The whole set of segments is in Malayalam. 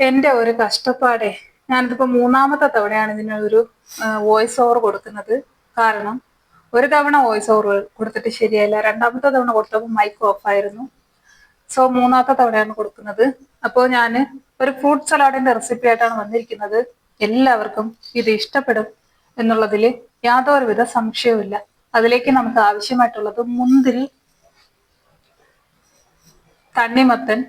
എന്റെ ഒരു കഷ്ടപ്പാടെ ഞാനിതിപ്പോ മൂന്നാമത്തെ തവണയാണ് ഇതിനൊരു വോയിസ് ഓവർ കൊടുക്കുന്നത്. കാരണം ഒരു തവണ വോയിസ് ഓവർ കൊടുത്തിട്ട് ശരിയല്ല രണ്ടാമത്തെ തവണ കൊടുത്തപ്പോൾ മൈക്ക് ഓഫ് ആയിരുന്നു. സോ മൂന്നാമത്തെ തവണയാണ് കൊടുക്കുന്നത്. അപ്പോൾ ഞാൻ ഒരു ഫ്രൂട്ട് സലാഡിന്റെ റെസിപ്പി ആയിട്ടാണ് വന്നിരിക്കുന്നത്. എല്ലാവർക്കും ഇത് ഇഷ്ടപ്പെടും എന്നുള്ളതിൽ യാതൊരുവിധ സംശയവുമില്ല. അതിലേക്ക് നമുക്ക് ആവശ്യമായിട്ടുള്ളത് മുന്തിരി തണ്ണിമത്തൻ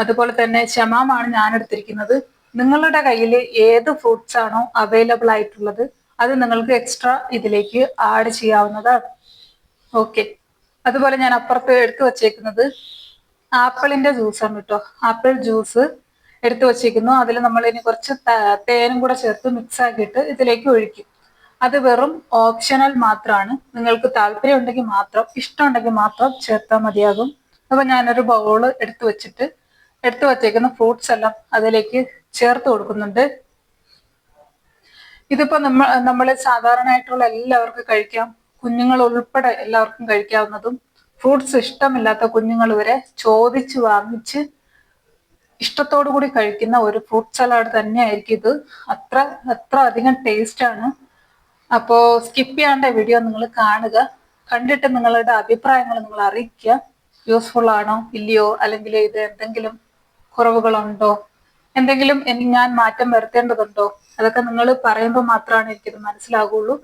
അതുപോലെ തന്നെ ശമാമാണ് ഞാൻ എടുത്തിരിക്കുന്നത് നിങ്ങളുടെ കയ്യിൽ ഏത് ഫ്രൂട്ട്സ് ആണോ അവൈലബിൾ ആയിട്ടുള്ളത് അത് നിങ്ങൾക്ക് എക്സ്ട്രാ ഇതിലേക്ക് ആഡ് ചെയ്യാവുന്നതാണ്. ഓക്കെ അതുപോലെ ഞാൻ അപ്പുറത്ത് എടുത്തു വച്ചേക്കുന്നത് ആപ്പിളിന്റെ ജ്യൂസാണ് കേട്ടോ. ആപ്പിൾ ജ്യൂസ് എടുത്തു വച്ചിരിക്കുന്നു അതിൽ നമ്മൾ ഇനി കുറച്ച് തേനും കൂടെ ചേർത്ത് മിക്സ് ആക്കിയിട്ട് ഇതിലേക്ക് ഒഴിക്കും. അത് വെറും ഓപ്ഷണൽ മാത്രമാണ് നിങ്ങൾക്ക് താല്പര്യം ഉണ്ടെങ്കിൽ മാത്രം ഇഷ്ടമുണ്ടെങ്കിൽ മാത്രം ചേർത്താൽ മതിയാകും. അപ്പൊ ഞാനൊരു ബൗൾ എടുത്തു വെച്ചിട്ട് എടുത്തു വച്ചേക്കുന്ന ഫ്രൂട്ട്സ് എല്ലാം അതിലേക്ക് ചേർത്ത് കൊടുക്കുന്നുണ്ട്. ഇതിപ്പോ നമ്മൾ നമ്മൾ സാധാരണയായിട്ടുള്ള എല്ലാവർക്കും കഴിക്കാം. കുഞ്ഞുങ്ങൾ ഉൾപ്പെടെ എല്ലാവർക്കും കഴിക്കാവുന്നതും ഫ്രൂട്ട്സ് ഇഷ്ടമില്ലാത്ത കുഞ്ഞുങ്ങൾ വരെ ചോദിച്ച് വാങ്ങിച്ച് ഇഷ്ടത്തോടു കൂടി കഴിക്കുന്ന ഒരു ഫ്രൂട്ട് സലാഡ് തന്നെയായിരിക്കും ഇത്. അത്ര അത്ര അധികം ടേസ്റ്റ് ആണ്. അപ്പോ സ്കിപ്പ് ചെയ്യാണ്ട വീഡിയോ നിങ്ങൾ കാണുക. കണ്ടിട്ട് നിങ്ങളുടെ അഭിപ്രായങ്ങൾ നിങ്ങൾ അറിയിക്കുക. യൂസ്ഫുൾ ആണോ ഇല്ലയോ അല്ലെങ്കിൽ ഇത് എന്തെങ്കിലും കുറവുകളുണ്ടോ? എന്തെങ്കിലും ഞാൻ മാറ്റം വരുത്തേണ്ടതുണ്ടോ? അതൊക്കെ നിങ്ങൾ പറയുമ്പോൾ മാത്രമാണ് എനിക്കിത് മനസ്സിലാകുള്ളൂ.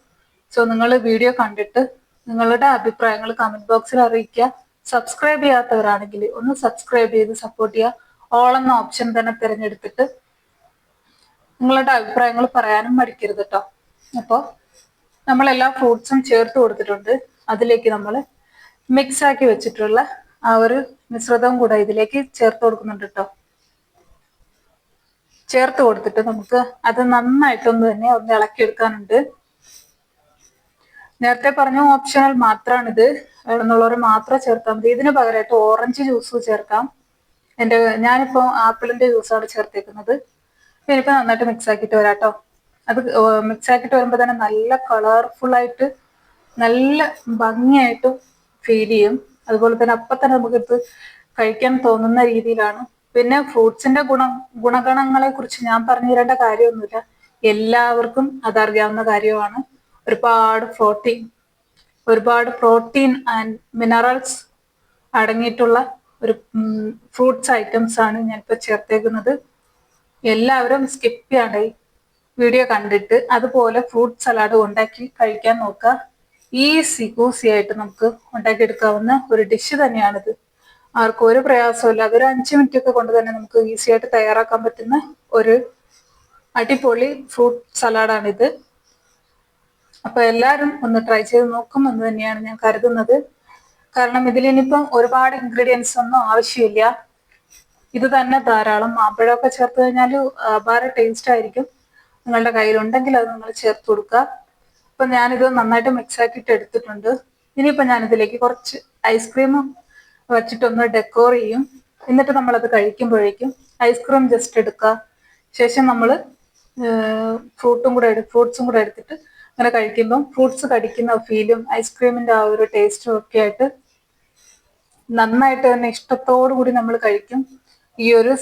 സോ നിങ്ങൾ വീഡിയോ കണ്ടിട്ട് നിങ്ങളുടെ അഭിപ്രായങ്ങൾ കമന്റ് ബോക്സിൽ അറിയിക്കുക. സബ്സ്ക്രൈബ് ചെയ്യാത്തവരാണെങ്കിൽ ഒന്ന് സബ്സ്ക്രൈബ് ചെയ്ത് സപ്പോർട്ട് ചെയ്യുക. ഓൾ എന്ന ഓപ്ഷൻ തന്നെ തിരഞ്ഞെടുത്തിട്ട് നിങ്ങളുടെ അഭിപ്രായങ്ങൾ പറയാനും മടിക്കരുത് കേട്ടോ അപ്പോൾ നമ്മൾ എല്ലാ ഫ്രൂട്ട്സും ചേർത്ത് കൊടുത്തിട്ടുണ്ട്. അതിലേക്ക് നമ്മൾ മിക്സ് ആക്കി വെച്ചിട്ടുള്ള ആ ഒരു മിശ്രിതം കൂടെ ഇതിലേക്ക് ചേർത്ത് കൊടുക്കുന്നുണ്ട് കേട്ടോ ചേർത്ത് കൊടുത്തിട്ട് നമുക്ക് അത് നന്നായിട്ടൊന്ന് തന്നെ ഒന്ന് ഇളക്കിയെടുക്കാനുണ്ട്. നേരത്തെ പറഞ്ഞ ഓപ്ഷണൽ മാത്രമാണിത് എന്നുള്ളവർ മാത്രം ചേർത്താൽ മതി. ഇതിന് പകരമായിട്ട് ഓറഞ്ച് ജ്യൂസ് ചേർക്കാം. എന്റെ ആപ്പിളിന്റെ ജ്യൂസാണ് ചേർത്തേക്കുന്നത്. ഇനിയിപ്പോ നന്നായിട്ട് മിക്സ് ആക്കിയിട്ട് വരാട്ടോ. അത് മിക്സ് ആക്കിയിട്ട് വരുമ്പോൾ തന്നെ നല്ല കളർഫുൾ ആയിട്ട് നല്ല ഭംഗിയായിട്ടും ഫീൽ ചെയ്യും. അതുപോലെ തന്നെ അപ്പം തന്നെ നമുക്കിത് കഴിക്കാൻ തോന്നുന്ന രീതിയിലാണ് പിന്നെ ഫ്രൂട്ട്സിന്റെ ഗുണ ഗുണഗണങ്ങളെ കുറിച്ച് ഞാൻ പറഞ്ഞു തരേണ്ട കാര്യമൊന്നുമില്ല. എല്ലാവർക്കും അതറിയാവുന്ന കാര്യമാണ്. ഒരുപാട് പ്രോട്ടീൻ ഒരുപാട് പ്രോട്ടീൻ ആൻഡ് മിനറൽസ് അടങ്ങിയിട്ടുള്ള ഒരു ഫ്രൂട്ട്സ് ഐറ്റംസ് ആണ് ഞാനിപ്പോൾ ചേർത്തേക്കുന്നത്. എല്ലാവരും സ്കിപ്പ് ചെയ്യാണ്ട് വീഡിയോ കണ്ടിട്ട് അതുപോലെ ഫ്രൂട്ട് സലാഡ് ഉണ്ടാക്കി കഴിക്കാൻ നോക്കുക. ഈസി കൂസി ആയിട്ട് നമുക്ക് ഉണ്ടാക്കിയെടുക്കാവുന്ന ഒരു ഡിഷ് തന്നെയാണിത്. ആർക്കും ഒരു പ്രയാസമില്ല അതൊരു അഞ്ച് മിനിറ്റ് ഒക്കെ കൊണ്ട് തന്നെ നമുക്ക് ഈസി ആയിട്ട് തയ്യാറാക്കാൻ പറ്റുന്ന ഒരു അടിപൊളി ഫ്രൂട്ട് സലാഡാണിത് അപ്പൊ എല്ലാരും ഒന്ന് ട്രൈ ചെയ്ത് നോക്കും എന്ന് തന്നെയാണ് ഞാൻ കരുതുന്നത്. കാരണം ഇതിലിനിപ്പം ഒരുപാട് ഇൻഗ്രീഡിയൻസ് ഒന്നും ആവശ്യമില്ല. ഇത് തന്നെ ധാരാളം മാമ്പഴമൊക്കെ ചേർത്ത് കഴിഞ്ഞാൽ അപാര ടേസ്റ്റ് ആയിരിക്കും. നിങ്ങളുടെ കയ്യിലുണ്ടെങ്കിൽ അത് നിങ്ങൾ ചേർത്ത് കൊടുക്കുക. അപ്പൊ ഞാനിത് നന്നായിട്ട് മിക്സ് ആക്കിയിട്ട് എടുത്തിട്ടുണ്ട്. ഇനിയിപ്പോ ഞാനിതിലേക്ക് കുറച്ച് ഐസ്ക്രീമും വെച്ചിട്ടൊന്ന് ഡെക്കോർ ചെയ്യും. എന്നിട്ട് നമ്മൾ അത് കഴിക്കുമ്പോഴേക്കും ഐസ്ക്രീം ജസ്റ്റ് എടുക്കുക. ശേഷം നമ്മൾ ഫ്രൂട്ടും കൂടെ ഫ്രൂട്ട്സും കൂടെ എടുത്തിട്ട് അങ്ങനെ കഴിക്കുമ്പം ഫ്രൂട്ട്സ് കടിക്കുന്ന ഫീലും ഐസ്ക്രീമിന്റെ ആ ഒരു ടേസ്റ്റും ഒക്കെ ആയിട്ട് നന്നായിട്ട് തന്നെ ഇഷ്ടത്തോടു കൂടി നമ്മൾ കഴിക്കും ഈ ഒരു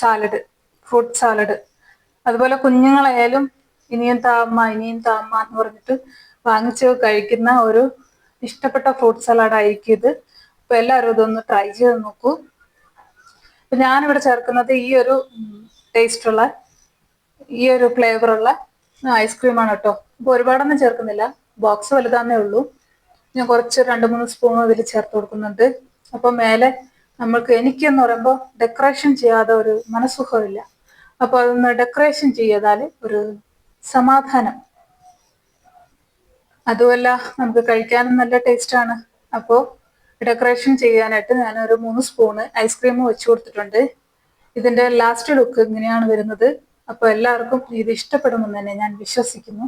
സാലഡ് ഫ്രൂട്ട് സാലഡ് അതുപോലെ കുഞ്ഞുങ്ങളായാലും ഇനിയും താമ്മ ഇനിയും താമ്മ എന്ന് പറഞ്ഞിട്ട് വാങ്ങിച്ച് കഴിക്കുന്ന ഒരു ഇഷ്ടപ്പെട്ട ഫ്രൂട്ട് സലാഡ് ആയിരിക്കും ഇത്. അപ്പൊ എല്ലാവരും ഇതൊന്ന് ട്രൈ ചെയ്ത് നോക്കൂ. അപ്പൊ ഞാനിവിടെ ചേർക്കുന്നത് ഈ ഒരു ടേസ്റ്റ് ഉള്ള ഈ ഒരു ഫ്ലേവർ ഫ്ലേവറുള്ള ഐസ്ക്രീമാണ് കേട്ടോ അപ്പൊ ഒരുപാടൊന്നും ചേർക്കുന്നില്ല. ബോക്സ് വലുതാന്നേ ഉള്ളൂ. ഞാൻ കുറച്ച് രണ്ട് മൂന്ന് സ്പൂൺ ഇതിൽ ചേർത്ത് കൊടുക്കുന്നുണ്ട്. അപ്പൊ മേലെ നമ്മൾക്ക് എനിക്കെന്ന് പറയുമ്പോൾ ഡെക്കറേഷൻ ചെയ്യാതെ ഒരു മനസ്സുഖമില്ല. അപ്പൊ അതൊന്ന് ഡെക്കറേഷൻ ചെയ്താൽ ഒരു സമാധാനം. അതുമല്ല നമുക്ക് കഴിക്കാനും നല്ല ടേസ്റ്റാണ് അപ്പോൾ ഡെക്കറേഷൻ ചെയ്യാനായിട്ട് ഞാൻ ഒരു മൂന്ന് സ്പൂണ് ഐസ്ക്രീം വെച്ച് കൊടുത്തിട്ടുണ്ട്. ഇതിന്റെ ലാസ്റ്റ് ലുക്ക് ഇങ്ങനെയാണ് വരുന്നത്. അപ്പോൾ എല്ലാവർക്കും ഇത് ഇഷ്ടപ്പെടുമെന്ന് തന്നെ ഞാൻ വിശ്വസിക്കുന്നു.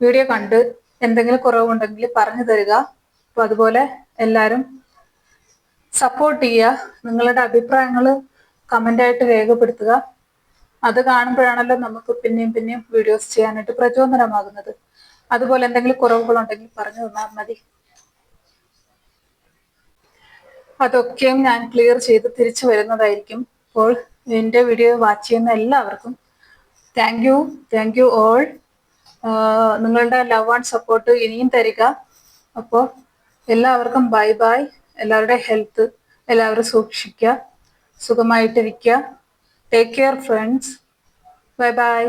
വീഡിയോ കണ്ട് എന്തെങ്കിലും കുറവുണ്ടെങ്കിൽ പറഞ്ഞു തരിക. അപ്പോൾ അതുപോലെ എല്ലാവരും സപ്പോർട്ട് ചെയ്യുക. നിങ്ങളുടെ അഭിപ്രായങ്ങൾ കമന്റായിട്ട് രേഖപ്പെടുത്തുക. അത് കാണുമ്പോഴാണല്ലോ നമുക്ക് പിന്നെയും പിന്നെയും വീഡിയോസ് ചെയ്യാനായിട്ട് പ്രചോദനമാകുന്നത്. അതുപോലെ എന്തെങ്കിലും കുറവുകളുണ്ടെങ്കിൽ പറഞ്ഞു തന്നാൽ മതി. അതൊക്കെയും ഞാൻ ക്ലിയർ ചെയ്ത് തിരിച്ചു വരുന്നതായിരിക്കും. അപ്പോൾ എന്റെ വീഡിയോ വാച്ച് ചെയ്യുന്ന എല്ലാവർക്കും thank you thank you all നിങ്ങളുടെ ലവ് ആൻഡ് സപ്പോർട്ട് ഇനിയും തരിക. അപ്പോൾ എല്ലാവർക്കും ബൈ ബൈ എല്ലാവരുടെ ഹെൽത്ത് എല്ലാവരും സൂക്ഷിക്കുക. സുഖമായിട്ടിരിക്കുക. Take care friends bye bye